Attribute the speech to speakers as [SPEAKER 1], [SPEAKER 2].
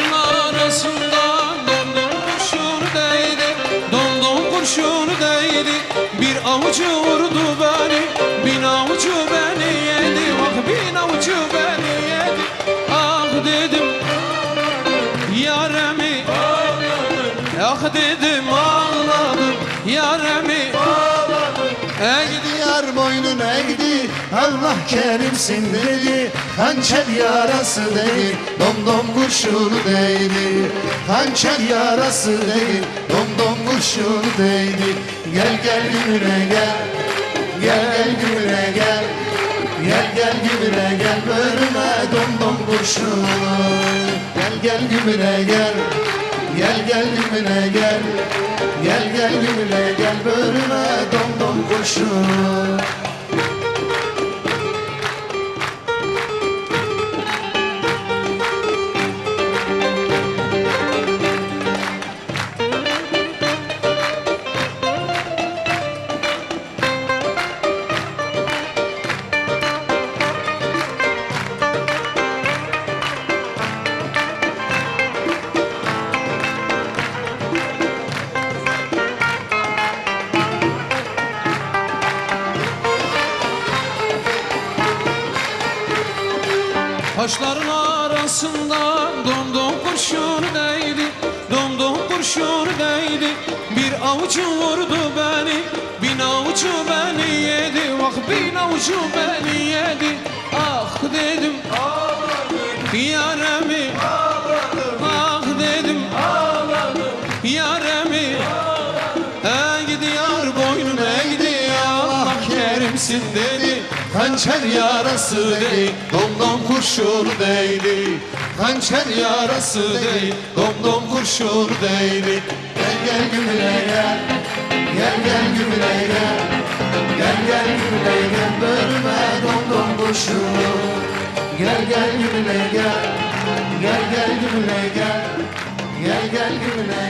[SPEAKER 1] arasında Domdom kurşun değdi Domdom kurşun değdi. Bir avucu vurdu beni Bin avucu beni yedi. Bak bin avucu beni yedi. Ah dedim Yaremi. Ah dedim ağladım Yaremi. Ey gidi
[SPEAKER 2] Yar boynuna eğdi Allah kerimsin dedi Hançer yarası değil Domdom kurşunu değdi Hançer yarası değil Domdom kurşunu değdi Gel gel gümüne gel Gel gel gümüne gel Gel gel gümüne gel Bölüme domdom kurşunu Gel gel gümüne gel Gel gel gümüne gel Gel gel gümüne gel Bölüme domdom kurşunu
[SPEAKER 1] Taşların arasında domdom kurşun değdi Domdom kurşun değdi. Bir avucu vurdu beni Bin avucu beni yedi. Bak bin avucu beni yedi. Ah dedim Yaremi Ah dedim Yaremi. Ey gidi yar boynum ey gidi Allah kerimsin dedi Hançer yarası değil Domdom kurşun değdi Hançer yarası değil Domdom kurşun değdi
[SPEAKER 2] Gel gel gümüne gel Gel gel gümüne gel. Gel gel gümüne gel Bölme domdom kurşunu Gel gel gümüne gel Gel gel gümüne gel. Gel gel Bölme